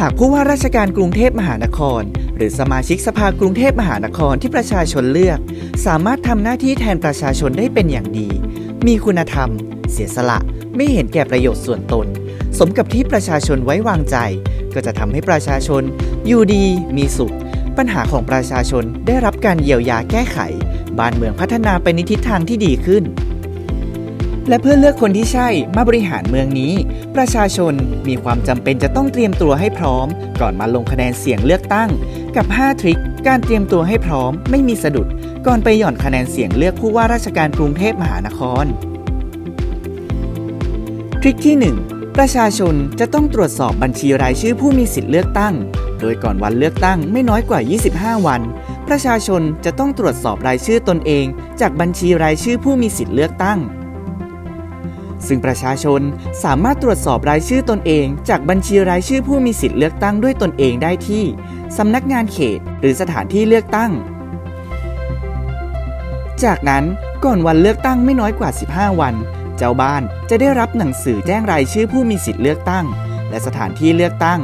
หากผู้ว่าราชการกรุงเทพมหานคร หรือสมาชิกสภากรุงเทพมหานครที่ประชาชนเลือก สามารถทำหน้าที่แทนประชาชนได้เป็นอย่างดี มีคุณธรรม เสียสละไม่เห็นแก่ประโยชน์ส่วนตน สมกับที่ประชาชนไว้วางใจ ก็จะทำให้ประชาชน อยู่ดี มีสุข ปัญหาของประชาชนได้รับการเยียวยาแก้ไข บ้านเมืองพัฒนาไปในทิศทางที่ดีขึ้น และเพื่อเลือกคนที่ใช่มาบริหารเมืองนี้ ประชาชนมีความจำเป็นจะต้องเตรียมตัวให้พร้อม ก่อนมาลงคะแนนเสียงเลือกตั้ง กับ 5 ทริคการเตรียมตัวให้พร้อม ไม่มีสะดุด ก่อนไปหย่อนคะแนนเสียงเลือกผู้ว่าราชการกรุงเทพมหานคร ทริคที่ 1 ประชาชนจะต้องตรวจสอบบัญชีรายชื่อผู้มีสิทธิ์เลือกตั้ง โดยก่อนวันเลือกตั้งไม่น้อยกว่า 25 วัน ประชาชนจะต้องตรวจสอบรายชื่อตนเอง จากบัญชีรายชื่อผู้มีสิทธิ์เลือกตั้ง ซึ่งประชาชนสามารถตรวจสอบรายชื่อตนเอง จากบัญชีรายชื่อผู้มีสิทธิ์เลือกตั้งด้วยตนเองได้ที่ สำนักงานเขต หรือสถานที่เลือกตั้ง จากนั้นก่อนวันเลือกตั้งไม่น้อยกว่า 15 วัน เจ้าบ้านจะได้รับหนังสือแจ้งรายชื่อผู้มีสิทธิ์เลือกตั้ง และสถานที่เลือกตั้ง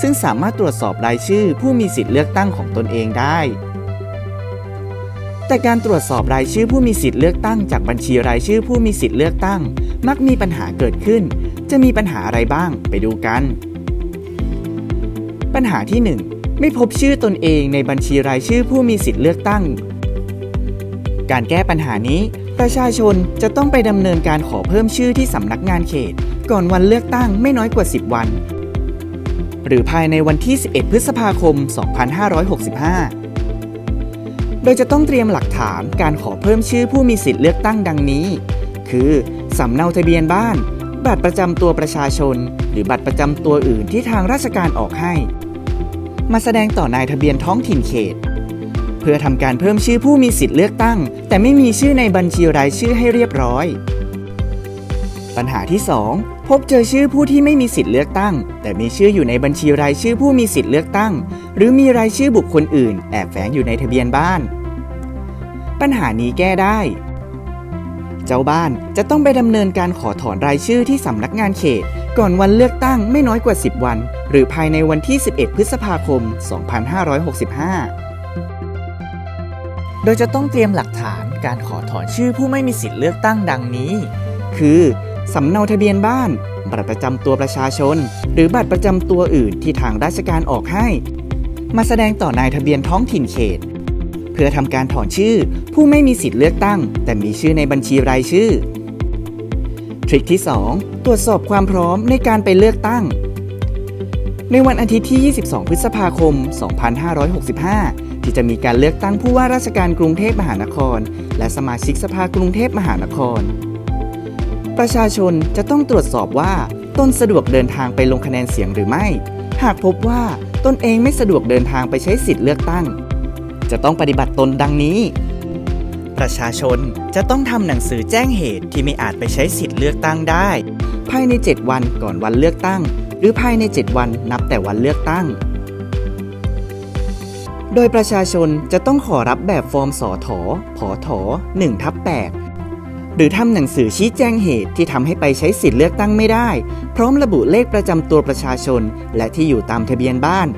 ซึ่งสามารถตรวจสอบรายชื่อผู้มีสิทธิ์เลือกตั้งของตนเองได้ แต่การตรวจสอบรายชื่อผู้มีสิทธิ์เลือกตั้งจากบัญชีรายชื่อผู้มีสิทธิ์เลือกตั้ง มักมีปัญหาเกิดขึ้น จะมีปัญหาอะไรบ้างไปดูกัน ปัญหาที่ 1 ไม่พบชื่อตนเองในบัญชีรายชื่อผู้มีสิทธิ์เลือกตั้ง การแก้ปัญหานี้ ประชาชนจะต้องไปดำเนินการขอเพิ่มชื่อที่สำนักงานเขต ก่อนวันเลือกตั้งไม่น้อยกว่า 10 วัน หรือภายในวันที่ 11 พฤษภาคม 2565 โดยจะต้องเตรียมหลักฐานการขอเพิ่มชื่อผู้มีสิทธิ์เลือกตั้งดังนี้ คือ สำเนาทะเบียนบ้าน บัตรประจำตัวประชาชน หรือบัตรประจำตัวอื่นที่ทางราชการออกให้ มาแสดงต่อนายทะเบียนท้องถิ่นเขต เพื่อทำการเพิ่มชื่อผู้มีสิทธิ์เลือกตั้ง แต่ไม่มีชื่อในบัญชีรายชื่อให้เรียบร้อย ปัญหาที่ 2 บเจอชื่อผู้ที่ไม่มีสิทธิ์เลือกตั้ง แต่มีชื่ออยู่ในบัญชีรายชื่อผู้มีสิทธิ์เลือกตั้ง หรือมีรายชื่อบุคคลอื่น แอบแฝงอยู่ในทะเบียนบ้าน ปัญหานี้แก้ได้ เจ้าบ้านจะต้องไปดำเนินการขอถอนรายชื่อที่สำนักงานเขต ก่อนวันเลือกตั้งไม่น้อยกว่า 10 วัน หรือภายในวันที่ 11 พฤษภาคม 2565 โดยจะต้องเตรียมหลักฐานการขอถอนชื่อผู้ไม่มีสิทธิ์เลือกตั้งดังนี้ คือ สำเนาทะเบียนบ้าน บัตรประจำตัวประชาชน หรือบัตรประจำตัวอื่นที่ทางราชการออกให้ มาแสดงต่อนายทะเบียนท้องถิ่นเขต เพื่อทำการถอนชื่อผู้ไม่มีสิทธิ์เลือกตั้ง แต่มีชื่อในบัญชีรายชื่อ ทริคที่ 2 ตรวจสอบความพร้อมในการไปเลือกตั้ง ในวันอาทิตย์ที่ 22 พฤษภาคม 2565ที่จะมีการเลือกตั้งผู้ว่าราชการกรุงเทพมหานคร และสมาชิกสภากรุงเทพมหานคร ประชาชนจะต้องตรวจสอบว่าตนสะดวกเดินทางไปลงคะแนนเสียงหรือไม่ หากพบว่าตนเองไม่สะดวกเดินทางไปใช้สิทธิ์เลือกตั้ง จะต้องปฏิบัติตนดังนี้ ประชาชนจะต้องทำหนังสือแจ้งเหตุที่ไม่อาจไปใช้สิทธิ์เลือกตั้งได้ ภายใน 7 วันก่อนวันเลือกตั้ง หรือภายใน 7 วันนับแต่วันเลือกตั้ง โดยประชาชนจะต้องขอรับแบบฟอร์มสอถอผอถอ1ทับ8 หรือทำหนังสือชี้แจงเหตุที่ทำให้ไปใช้สิทธิ์เลือกตั้งไม่ได้ พร้อมระบุเลขประจำตัวประชาชน และที่อยู่ตามทะเบียนบ้าน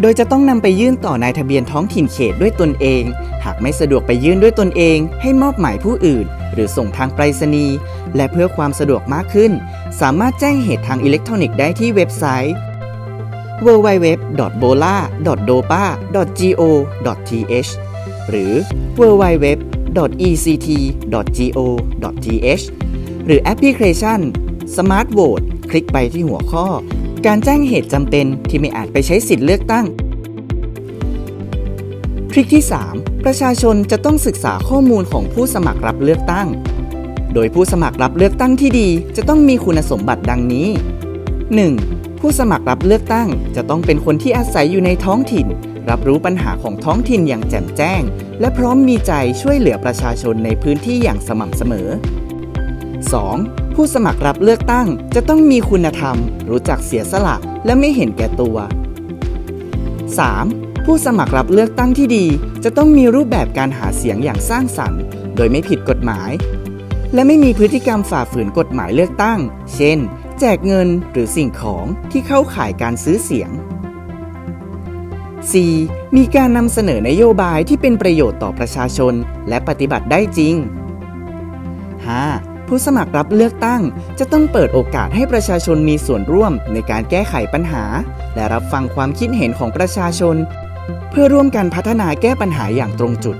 โดยจะต้องนำไปยื่นต่อนายทะเบียนท้องถิ่นเขตด้วยตนเอง หากไม่สะดวกไปยื่นด้วยตนเอง ให้มอบหมายผู้อื่น หรือส่งทางไปรษณีย์และเพื่อความสะดวกมากขึ้น สามารถแจ้งเหตุทางอิเล็กทรอนิกส์ได้ที่เว็บไซต์ www.bola.dopa.go.th หรือ www www.ect.go.th หรือแอปพลิเคชัน Smart Vote คลิกไปที่หัวข้อ การแจ้งเหตุจำเป็นที่ไม่อาจไปใช้สิทธิ์เลือกตั้ง ทริคที่ 3 ประชาชนจะต้องศึกษาข้อมูลของผู้สมัครรับเลือกตั้ง โดยผู้สมัครรับเลือกตั้งที่ดีจะต้องมีคุณสมบัติดังนี้ 1. ผู้สมัครรับเลือกตั้งจะต้องเป็นคนที่อาศัยอยู่ในท้องถิ่น รับรู้ปัญหาของท้องถิ่นอย่างแจ่มแจ้ง และพร้อมมีใจช่วยเหลือประชาชนในพื้นที่อย่างสม่ำเสมอ 2. ผู้สมัครรับเลือกตั้งจะต้องมีคุณธรรม รู้จักเสียสละและไม่เห็นแก่ตัว 3. ผู้สมัครรับเลือกตั้งที่ดี จะต้องมีรูปแบบการหาเสียงอย่างสร้างสรรค์ โดยไม่ผิดกฎหมาย และไม่มีพฤติกรรมฝ่าฝืนกฎหมายเลือกตั้ง เช่น แจกเงินหรือสิ่งของที่เข้าข่ายการซื้อเสียง 4. มีการนำเสนอนโยบายที่เป็นประโยชน์ต่อประชาชน และปฏิบัติได้จริง 5. ผู้สมัครรับเลือกตั้ง จะต้องเปิดโอกาสให้ประชาชนมีส่วนร่วมในการแก้ไขปัญหา และรับฟังความคิดเห็นของประชาชน เพื่อร่วมกันพัฒนาแก้ปัญหาอย่างตรงจุด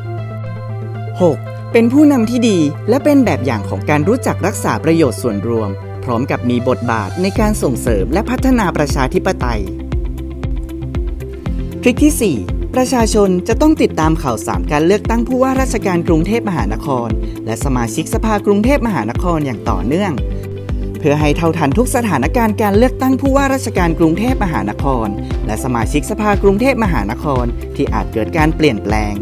6. เป็นผู้นำที่ดีและเป็นแบบอย่างของการรู้จักรักษาประโยชน์ส่วนรวม พร้อมกับมีบทบาทในการส่งเสริมและพัฒนาประชาธิปไตย ทริคที่ 4 ประชาชนจะต้องติดตามข่าวสารการเลือกตั้งผู้ว่าราชการกรุงเทพมหานคร และสมาชิกสภากรุงเทพมหานครอย่างต่อเนื่อง เพื่อให้เท่าทันทุกสถานการณ์การเลือกตั้งผู้ว่าราชการกรุงเทพมหานคร และสมาชิกสภากรุงเทพมหานคร ที่อาจเกิดการเปลี่ยนแปลง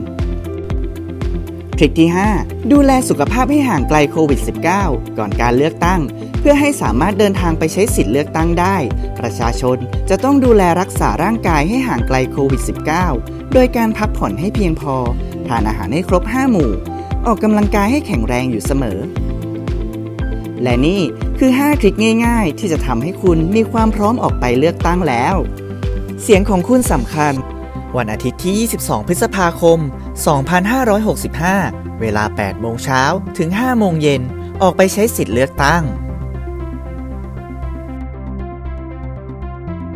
ทริคที่ 5 ดูแลสุขภาพให้ห่างไกลโควิด -19 ก่อนการเลือกตั้ง เพื่อให้สามารถเดินทางไปใช้สิทธิ์เลือกตั้งได้ ประชาชนจะต้องดูแลรักษาร่างกายให้ห่างไกลโควิด -19 โดยการพักผ่อนให้เพียงพอ ทานอาหารให้ครบ 5 หมู่ ออกกำลังกายให้แข็งแรงอยู่เสมอ และนี่คือ 5 ทริคง่ายๆ ที่จะทำให้คุณมีความพร้อมออกไปเลือกตั้งแล้ว เสียงของคุณสำคัญ วันอาทิตย์ที่ 22 พฤษภาคม 2565 เวลา 8 โมงเช้าถึง 5 โมงเย็น ออกไปใช้สิทธิ์เลือกตั้ง